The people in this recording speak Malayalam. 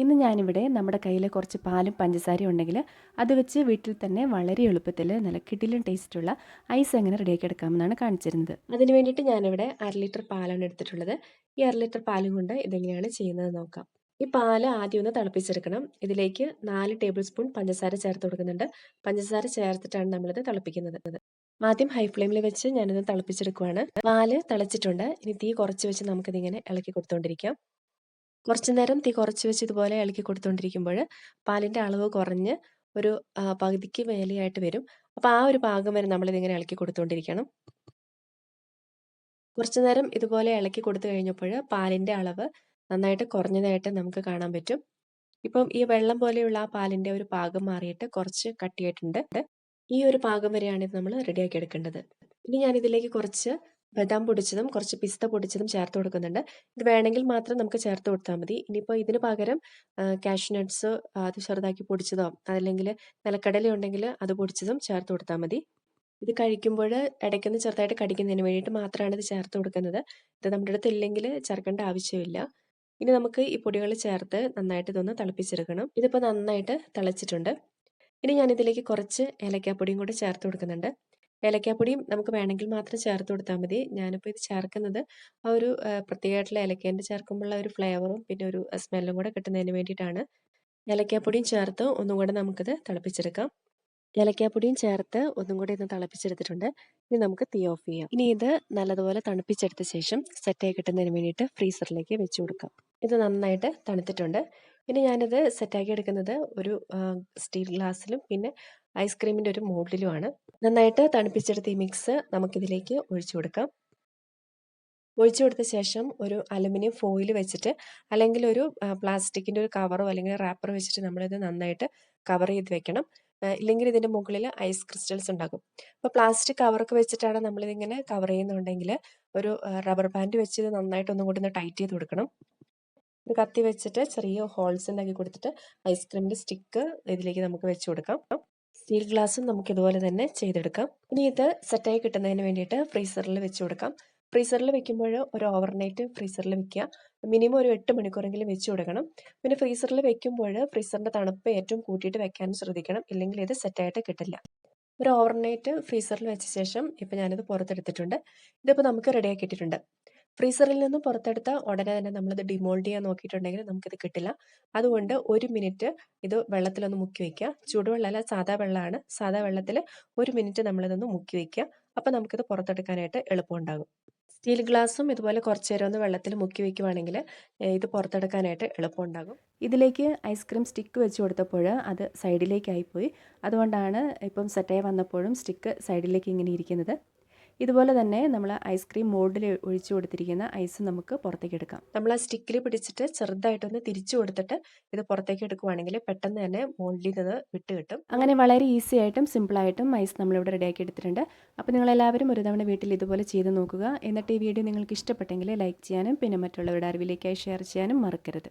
ഇന്ന് ഞാനിവിടെ നമ്മുടെ കയ്യിൽ കുറച്ച് പാലും പഞ്ചസാരയും ഉണ്ടെങ്കിൽ അത് വെച്ച് വീട്ടിൽ തന്നെ വളരെ എളുപ്പത്തിൽ നല്ല കിടിലും ടേസ്റ്റുള്ള ഐസ് എങ്ങനെ റെഡിയാക്കി എടുക്കാമെന്നാണ് കാണിച്ചിരുന്നത്. അതിന് വേണ്ടിയിട്ട് ഞാനിവിടെ അര ലിറ്റർ പാലാണ് എടുത്തിട്ടുള്ളത്. ഈ അര ലിറ്റർ പാലും കൊണ്ട് ഇതെങ്ങനെയാണ് ചെയ്യുന്നത് നോക്കാം. ഈ പാൽ ആദ്യം ഒന്ന് തിളപ്പിച്ചെടുക്കണം. ഇതിലേക്ക് നാല് ടേബിൾ സ്പൂൺ പഞ്ചസാര ചേർത്ത് കൊടുക്കുന്നുണ്ട്. പഞ്ചസാര ചേർത്തിട്ടാണ് നമ്മളിത് തിളപ്പിക്കുന്നത്. ആദ്യം ഹൈ ഫ്ലെയിമിൽ വെച്ച് ഞാനിത് തിളപ്പിച്ചെടുക്കുവാണ്. പാൽ തിളച്ചിട്ടുണ്ട്. ഇനി തീ കുറച്ച് വെച്ച് നമുക്കിതിങ്ങനെ ഇളക്കി കൊടുത്തുകൊണ്ടിരിക്കാം കുറച്ച് നേരം തീ കുറച്ച് വെച്ച് ഇതുപോലെ ഇളക്കി കൊടുത്തുകൊണ്ടിരിക്കുമ്പോൾ പാലിന്റെ അളവ് കുറഞ്ഞ് ഒരു പകുതിക്ക് മേലെയായിട്ട് വരും. അപ്പോൾ ആ ഒരു ഭാഗം വരെ നമ്മളിതിങ്ങനെ ഇളക്കി കൊടുത്തുകൊണ്ടിരിക്കണം കുറച്ച് നേരം ഇതുപോലെ ഇളക്കി കൊടുത്തു കഴിഞ്ഞപ്പോൾ പാലിന്റെ അളവ് നന്നായിട്ട് കുറഞ്ഞതായിട്ട് നമുക്ക് കാണാൻ പറ്റും. ഇപ്പം ഈ വെള്ളം പോലെയുള്ള ആ പാലിന്റെ ഒരു പാകം മാറിയിട്ട് കുറച്ച് കട്ടിയായിട്ടുണ്ട്. ഈ ഒരു പാകം വരെയാണ് ഇത് നമ്മൾ റെഡിയാക്കി എടുക്കേണ്ടത്. ഇനി ഞാൻ ഇതിലേക്ക് കുറച്ച് ബദാം പൊടിച്ചതും കുറച്ച് പിസ്ത പൊടിച്ചതും ചേർത്ത് കൊടുക്കുന്നുണ്ട്. ഇത് വേണമെങ്കിൽ മാത്രം നമുക്ക് ചേർത്ത് കൊടുത്താൽ മതി. ഇനിയിപ്പോൾ ഇതിന് പകരം കാഷ്നട്ട്സ് അത് ചെറുതാക്കി പൊടിച്ചതോ അല്ലെങ്കിൽ നിലക്കടല ഉണ്ടെങ്കിൽ അത് പൊടിച്ചതും ചേർത്ത് കൊടുത്താൽ മതി. ഇത് കഴിക്കുമ്പോൾ ഇടയ്ക്കൊന്ന് ചെറുതായിട്ട് കടിക്കുന്നതിന് വേണ്ടിയിട്ട് മാത്രമാണ് ഇത് ചേർത്ത് കൊടുക്കുന്നത്. ഇത് നമ്മുടെ അടുത്ത് ഇല്ലെങ്കിൽ ചേർക്കേണ്ട ആവശ്യമില്ല. ഇനി നമുക്ക് ഈ പൊടികൾ ചേർത്ത് നന്നായിട്ട് ഇതൊന്ന് തിളപ്പിച്ചെടുക്കണം. ഇതിപ്പോൾ നന്നായിട്ട് തിളച്ചിട്ടുണ്ട്. ഇനി ഞാനിതിലേക്ക് കുറച്ച് ഏലക്കാപ്പൊടിയും കൂടെ ചേർത്ത് കൊടുക്കുന്നുണ്ട്. ഏലക്കാപ്പൊടിയും നമുക്ക് വേണമെങ്കിൽ മാത്രം ചേർത്ത് കൊടുത്താൽ മതി. ഞാനിപ്പോൾ ഇത് ചേർക്കുന്നത് ആ ഒരു പ്രത്യേകമായിട്ടുള്ള ഏലക്കേന്റെ ചേർക്കുമ്പോഴുള്ള ഒരു ഫ്ലേവറും പിന്നെ ഒരു സ്മെല്ലും കൂടെ കിട്ടുന്നതിന് വേണ്ടിയിട്ടാണ് ഏലക്കാപ്പൊടിയും ചേർത്ത് ഒന്നും കൂടെ നമുക്കിത് തിളപ്പിച്ചെടുക്കാം. ഏലക്കാപ്പൊടിയും ചേർത്ത് ഒന്നും കൂടി ഇന്ന് തിളപ്പിച്ചെടുത്തിട്ടുണ്ട്. ഇനി നമുക്ക് തീ ഓഫ് ചെയ്യാം. ഇനി ഇത് നല്ലതുപോലെ തണുപ്പിച്ചെടുത്ത ശേഷം സെറ്റായി കിട്ടുന്നതിന് വേണ്ടിയിട്ട് ഫ്രീസറിലേക്ക് വെച്ച് കൊടുക്കാം. ഇത് നന്നായിട്ട് തണുത്തിട്ടുണ്ട്. ഇനി ഞാനത് സെറ്റാക്കി എടുക്കുന്നത് ഒരു സ്റ്റീൽ ഗ്ലാസ്സിലും പിന്നെ ഐസ്ക്രീമിന്റെ ഒരു മോഡിലുമാണ് നന്നായിട്ട് തണുപ്പിച്ചെടുത്ത ഈ മിക്സ് നമുക്കിതിലേക്ക് ഒഴിച്ചു കൊടുക്കാം. ഒഴിച്ചു കൊടുത്ത ശേഷം ഒരു അലുമിനിയം ഫോയിൽ വെച്ചിട്ട് അല്ലെങ്കിൽ ഒരു പ്ലാസ്റ്റിക്കിന്റെ ഒരു കവറോ അല്ലെങ്കിൽ റാപ്പറോ വെച്ചിട്ട് നമ്മളിത് നന്നായിട്ട് കവർ ചെയ്ത് വെക്കണം. ഇല്ലെങ്കിൽ ഇതിന്റെ മുകളിൽ ഐസ് ക്രിസ്റ്റൽസ് ഉണ്ടാകും. അപ്പോൾ പ്ലാസ്റ്റിക് കവറൊക്കെ വെച്ചിട്ടാണ് നമ്മളിതിങ്ങനെ കവർ ചെയ്യുന്നുണ്ടെങ്കിൽ ഒരു റബ്ബർ ബാൻഡ് വെച്ച് ഇത് നന്നായിട്ട് ഒന്നും കൂടി ഒന്ന് ടൈറ്റ് ചെയ്ത് കൊടുക്കണം. ഒരു കത്തി വെച്ചിട്ട് ചെറിയ ഹോൾസ് ഉണ്ടാക്കി കൊടുത്തിട്ട് ഐസ്ക്രീമിന്റെ സ്റ്റിക്ക് ഇതിലേക്ക് നമുക്ക് വെച്ച് കൊടുക്കാം. സ്റ്റീൽ ഗ്ലാസ്സും നമുക്ക് ഇതുപോലെ തന്നെ ചെയ്തെടുക്കാം. ഇനി ഇത് സെറ്റായി കിട്ടുന്നതിന് വേണ്ടിയിട്ട് ഫ്രീസറിൽ വെച്ച് കൊടുക്കാം. ഫ്രീസറിൽ വെക്കുമ്പോൾ ഒരു ഓവർനൈറ്റ് ഫ്രീസറിൽ വെക്കുക. മിനിമം ഒരു എട്ട് മണിക്കൂറെങ്കിലും വെച്ച് കൊടുക്കണം. പിന്നെ ഫ്രീസറിൽ വെക്കുമ്പോൾ ഫ്രീസറിന്റെ തണുപ്പ് ഏറ്റവും കൂട്ടിയിട്ട് വെക്കാനും ശ്രദ്ധിക്കണം. ഇല്ലെങ്കിൽ ഇത് സെറ്റായിട്ട് കിട്ടില്ല. ഒരു ഓവർനൈറ്റ് ഫ്രീസറിൽ വെച്ച ശേഷം ഇപ്പോൾ ഞാനിത് പുറത്തെടുത്തിട്ടുണ്ട്. ഇതിപ്പോൾ നമുക്ക് റെഡിയാക്കിയിട്ടുണ്ട് ഫ്രീസറിൽ നിന്ന് പുറത്തെടുത്ത ഉടനെ തന്നെ നമ്മളിത് ഡിമോൾഡ് ചെയ്യാൻ നോക്കിയിട്ടുണ്ടെങ്കിൽ നമുക്കിത് കിട്ടില്ല. അതുകൊണ്ട് ഒരു മിനിറ്റ് ഇത് വെള്ളത്തിലൊന്ന് മുക്കി വയ്ക്കുക ചൂടുവെള്ളമല്ല സാധാ വെള്ളമാണ്. സാധാ വെള്ളത്തിൽ ഒരു മിനിറ്റ് നമ്മളിതൊന്ന് മുക്കി വയ്ക്കുക അപ്പോൾ നമുക്കിത് പുറത്തെടുക്കാനായിട്ട് എളുപ്പമുണ്ടാകും സ്റ്റീൽ ഗ്ലാസും ഇതുപോലെ കുറച്ച് നേരം ഒന്ന് വെള്ളത്തിൽ മുക്കി വയ്ക്കുവാണെങ്കിൽ ഇത് പുറത്തെടുക്കാനായിട്ട് എളുപ്പമുണ്ടാകും ഇതിലേക്ക് ഐസ്ക്രീം സ്റ്റിക്ക് വെച്ച് കൊടുത്തപ്പോൾ അത് സൈഡിലേക്കായിപ്പോയി അതുകൊണ്ടാണ് ഇപ്പം സെറ്റായി വന്നപ്പോഴും സ്റ്റിക്ക് സൈഡിലേക്ക് ഇങ്ങനെ ഇരിക്കുന്നത്. ഇതുപോലെ തന്നെ നമ്മൾ ഐസ്ക്രീം മോൾഡിൽ ഒഴിച്ചു കൊടുത്തിരിക്കുന്ന ഐസ് നമുക്ക് പുറത്തേക്ക് എടുക്കാം. നമ്മൾ ആ സ്റ്റിക്കിൽ പിടിച്ചിട്ട് ചെറുതായിട്ടൊന്ന് തിരിച്ചു കൊടുത്തിട്ട് ഇത് പുറത്തേക്ക് എടുക്കുവാണെങ്കിൽ പെട്ടെന്ന് തന്നെ മോൾഡിൽ നിന്ന് വിട്ട് കിട്ടും. അങ്ങനെ വളരെ ഈസി ആയിട്ടും സിമ്പിളായിട്ടും ഐസ് നമ്മളിവിടെ റെഡിയാക്കി എടുത്തിട്ടുണ്ട്. അപ്പോൾ നിങ്ങൾ എല്ലാവരും ഒരു തവണ വീട്ടിൽ ഇതുപോലെ ചെയ്ത് നോക്കുക. എന്നിട്ട് ഈ വീഡിയോ നിങ്ങൾക്ക് ഇഷ്ടപ്പെട്ടെങ്കിൽ ലൈക്ക് ചെയ്യാനും പിന്നെ മറ്റുള്ളവരുടെ അറിവിലേക്കായി ഷെയർ ചെയ്യാനും മറക്കരുത്.